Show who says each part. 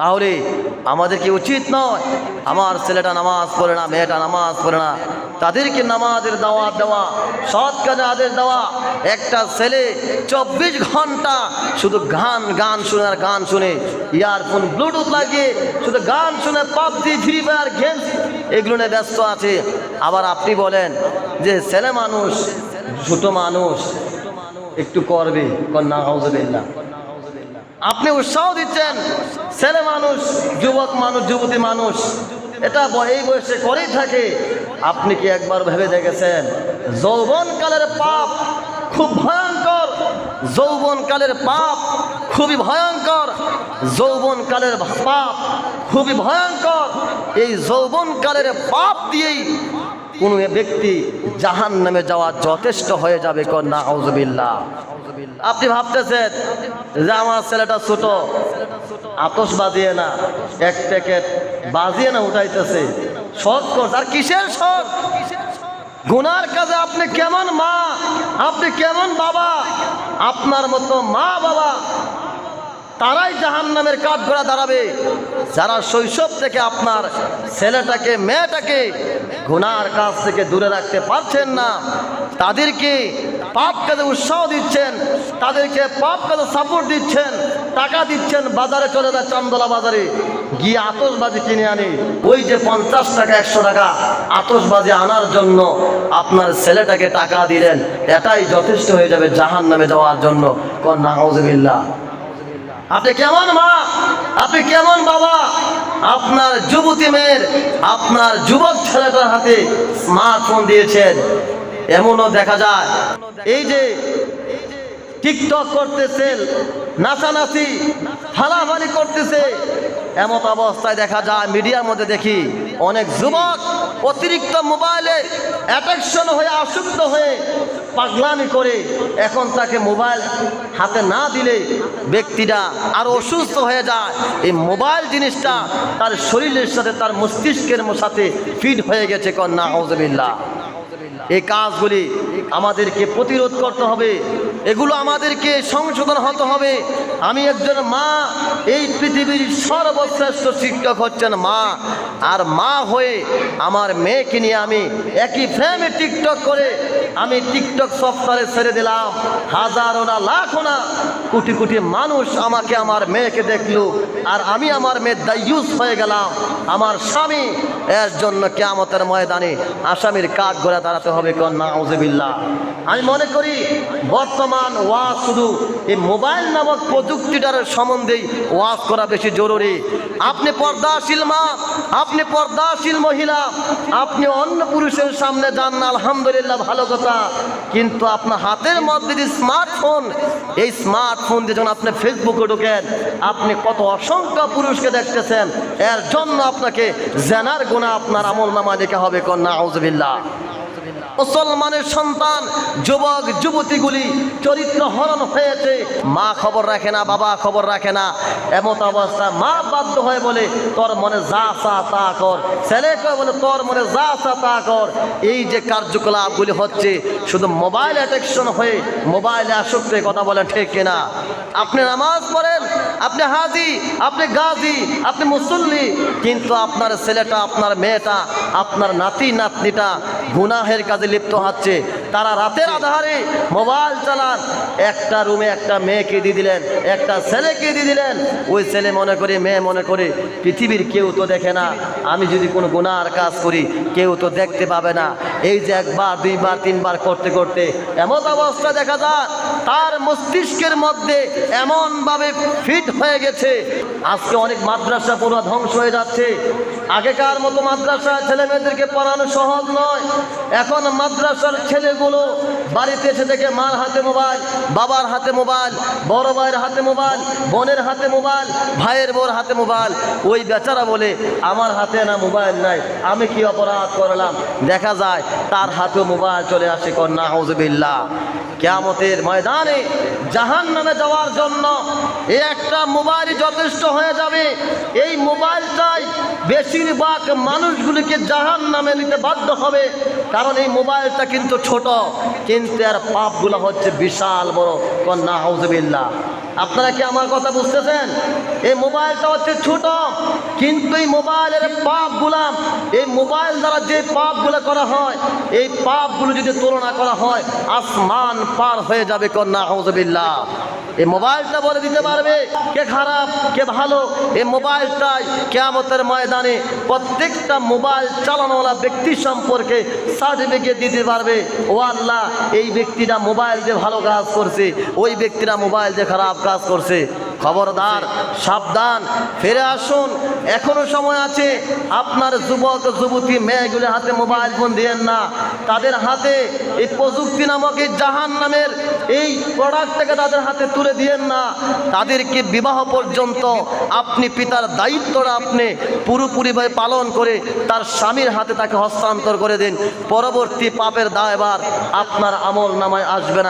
Speaker 1: তাহলে আমাদের কি উচিত নয়? আমার ছেলেটা নামাজ পড়ে না, মেয়েটা নামাজ পড়ে না। তাদেরকে নামাজের দাওয়াত দেওয়া, সৎ কাজে আদেশ দেওয়া। একটা ছেলে চব্বিশ ঘণ্টা শুধু গান গান শুনে আর গান শুনে, ইয়ারফোন, ব্লুটুথ লাগিয়ে শুধু গান শুনে পাবজি, ফ্রি ফায়ার গেম এগুলো নিয়ে ব্যস্ত আছে। আবার আপনি বলেন যে ছেলে মানুষ, ছোট মানুষ, একটু করবে, কন্যা হাউজবিল্লা আপনি উৎসাহ দিচ্ছেন, ছেলে মানুষ, যুবক মানুষ, যুবতী মানুষ, এটা এই বয়সে করেই থাকে। আপনি কি একবার ভেবে দেখেছেন? যৌবনকালের পাপ খুব ভয়ঙ্কর। যৌবনকালের পাপ খুবই ভয়ঙ্কর। যৌবনকালের পাপ খুবই ভয়ঙ্কর। এই যৌবনকালের পাপ দিয়েই কোনো ব্যক্তি জাহান নামে যাওয়া যথেষ্ট হয়ে যাবে কন্যা আউজবিল্লা আপনি ভাবতেছেন যে আমার ছেলেটা ছোট আতস বাজিয়ে না, এক প্যাকেট বাজিয়ে না উঠাইতেছে। শখ করছে, আর কিসের শখ? গুনার কাজে আপনি কেমন মা? আপনি কেমন বাবা? আপনার মতো মা বাবা তারাই জাহান নামের কাঠ ঘোড়া দাঁড়াবে। যারা শৈশব থেকে আপনার ছেলেটাকে, মেয়েটাকে গুনার কাছ থেকে দূরে রাখতে পারছেন না, তাদেরকে পাপ কাজে উৎসাহ দিচ্ছেন, তাদেরকে পাপ কাজে সাপোর্ট দিচ্ছেন, টাকা দিচ্ছেন, বাজারে চলে যায় চান্দলা বাজারে। গিয়ে আতসবাজি কিনে আনি। ওই যে পঞ্চাশ টাকা, একশো টাকা আতসবাজি আনার জন্য আপনার ছেলেটাকে টাকা দিলেন, এটাই যথেষ্ট হয়ে যাবে জাহান নামে যাওয়ার জন্য। কন্যা হাউজবিল্লা আপনি কেমন মা? আপনি কেমন বাবা? আপনার যুবতী মেয়ের, আপনার যুবক ছেলেটার হাতে স্মার্টফোন দিয়েছেন। এমনও দেখা যায়। এই যে টিকটক করতেছেন, নাচানাচি ফালাফালি করতেছে এমত অবস্থায় দেখা যায়, মিডিয়ার মধ্যে দেখি অনেক যুবক অতিরিক্ত মোবাইলে অ্যাট্রাকশন হয়ে, আসক্ত হয়ে পাগলামি করে। এখন তাকে মোবাইল হাতে না দিলে ব্যক্তিটা আরও অসুস্থ হয়ে যায়। এই মোবাইল জিনিসটা তার শরীরের সাথে, তার মস্তিষ্কের সাথে ফিট হয়ে গেছে কন্যা হজবিল্লা এই কাজগুলি আমাদেরকে প্রতিরোধ করতে হবে। এগুলো আমাদেরকে সংশোধন হতে হবে। আমি একজন মা, এই পৃথিবীর সর্বশ্রেষ্ঠ শিক্ষক হচ্ছেন মা। আর মা হয়ে আমার মেয়েকে নিয়ে আমি একই ফ্রেমে টিকটক করে আমি টিকটক সফটওয়্যারে ছেড়ে দিলাম। হাজারো না, লাখো না, কোটি কোটি মানুষ আমাকে, আমার মেয়েকে দেখল। আর আমি আমার মেয়ের দায়ুস হয়ে গেলাম। আমার স্বামী, এর জন্য কেয়ামতের ময়দানে আসামির কাঠ ঘোরা দাঁড়াতে হবে কন্যা আমি মনে করি, বর্তমান ওয়াজ শুধু এই মোবাইল নামক প্রযুক্তিটার সম্বন্ধেই ওয়াজ করা বেশি জরুরি। আপনি পর্দাশীল মা, আপনি পর্দাশীল মহিলা, আপনি অন্য পুরুষের সামনে যান না, আলহামদুলিল্লাহ, ভালো কথা কিন্তু আপনার হাতের মধ্যে যে স্মার্টফোন এই স্মার্টফোন দিয়ে যখন আপনি ফেসবুকে ঢোকেন, আপনি কত অসংখ্য পুরুষকে দেখতেছেন। এর জন্য আপনাকে জেনার গুণা আপনার আমল নামা লেখা হবে কন্যা আউজবিল্লা মুসলমানের সন্তান, যুবক, যুবতীগুলি চরিত্র হরণ হয়েছে। মা খবর রাখে না, বাবা খবর রাখে না। এমত অবস্থা, মা বাধ্য হয় বলে, তোর মনে যা চা, তা কর। ছেলে কয়ে বলে, তোর মনে যা চা, তা কর। এই যে কার্যকলাপগুলি হচ্ছে, শুধু মোবাইল অ্যাট্রাকশন হয়ে মোবাইলে আসক্ত কথা বলেন ঠিক কিনা? আপনি নামাজ পড়েন, আপনি হাজি, আপনি গাজী, আপনি মুসল্লি, কিন্তু আপনার ছেলেটা, আপনার মেয়েটা, আপনার নাতি, নাতনিটা গুনাহের কাজে লিপ্ত হচ্ছে। তারা রাতের আধারে মোবাইল চালান। একটা রুমে একটা মেয়েকে দিয়ে দিলেন, একটা ছেলেকে দিয়ে দিলেন। ওই ছেলে মনে করে, মেয়ে মনে করে, পৃথিবীর কেউ তো দেখে না। আমি যদি কোনো গুণার কাজ করি, কেউ তো দেখতে পাবে না। এই যে একবার, দুইবার, তিনবার করতে করতে এমন অবস্থা দেখা যায়। তার মস্তিষ্কের মধ্যে এমনভাবে ফিট হয়ে গেছে। আজকে অনেক মাদ্রাসা পুরো ধ্বংস হয়ে যাচ্ছে। আগেকার মতো মাদ্রাসা ছেলে মেয়েদেরকে পড়ানো সহজ নয়। এখন মাদ্রাসার ছেলেগুলো বাড়িতে এসে দেখে মার হাতে মোবাইল, বাবার হাতে মোবাইল, বড় ভাইয়ের হাতে মোবাইল, বোনের হাতে মোবাইল, ভাইয়ের বোর হাতে মোবাইল। ওই বেচারা বলে, আমার হাতে না মোবাইল নাই, আমি কি অপরাধ করলাম? দেখা যায়, তার হাতে মোবাইল চলে আসে কন্যা হজবিল্লা কেয়ামতের ময়দানে জাহান নামে যাওয়ার জন্য এই একটা মোবাইল যথেষ্ট হয়ে যাবে। এই মোবাইলটাই বেশিরভাগ মানুষগুলিকে জাহান নামে নিতে বাধ্য হবে। কারণ এই মোবাইলটা কিন্তু ছোট, কিন্তু এর পাপগুলো হচ্ছে বিশাল বড় কন্যা হাউজবিল্লা আপনারা কি আমার কথা বুঝতেছেন? এই মোবাইলটা হচ্ছে ছোট, কিন্তু এই মোবাইলের পাপগুলা, এই মোবাইল দ্বারা যে পাপগুলো করা হয়, এই পাপগুলো যদি তুলনা করা হয়, আসমান পার হয়ে যাবে কন্যা হাউজবিল্লা এই মোবাইলটা বলে দিতে পারবে কে খারাপ, কে ভালো। এই মোবাইলটাই কেয়ামতের ময়দানে প্রত্যেকটা মোবাইল চালানোওয়ালা ব্যক্তি সম্পর্কে সার্টিফিকেট দিতে পারবে। ও আল্লাহ, এই ব্যক্তিটা মোবাইল দিয়ে ভালো কাজ করছে, ওই ব্যক্তিরা মোবাইল দিয়ে খারাপ কাজ করছে। খবরদার, সাবধান, ফিরে আসুন। এখনও সময় আছে। আপনার যুবক, যুবতী, মেয়েগুলি হাতে মোবাইল ফোন দিয়েন না। তাদের হাতে এই প্রযুক্তি নামক এই জাহান নামের এই প্রোডাক্টটাকে তাদের হাতে তুলে দিয়েন না। তাদেরকে বিবাহ পর্যন্ত আপনি পিতার দায়িত্বটা আপনি পুরোপুরিভাবে পালন করে তার স্বামীর হাতে তাকে হস্তান্তর করে দিন। পরবর্তী পাপের দায়বার আপনার আমল নামায় আসবে না।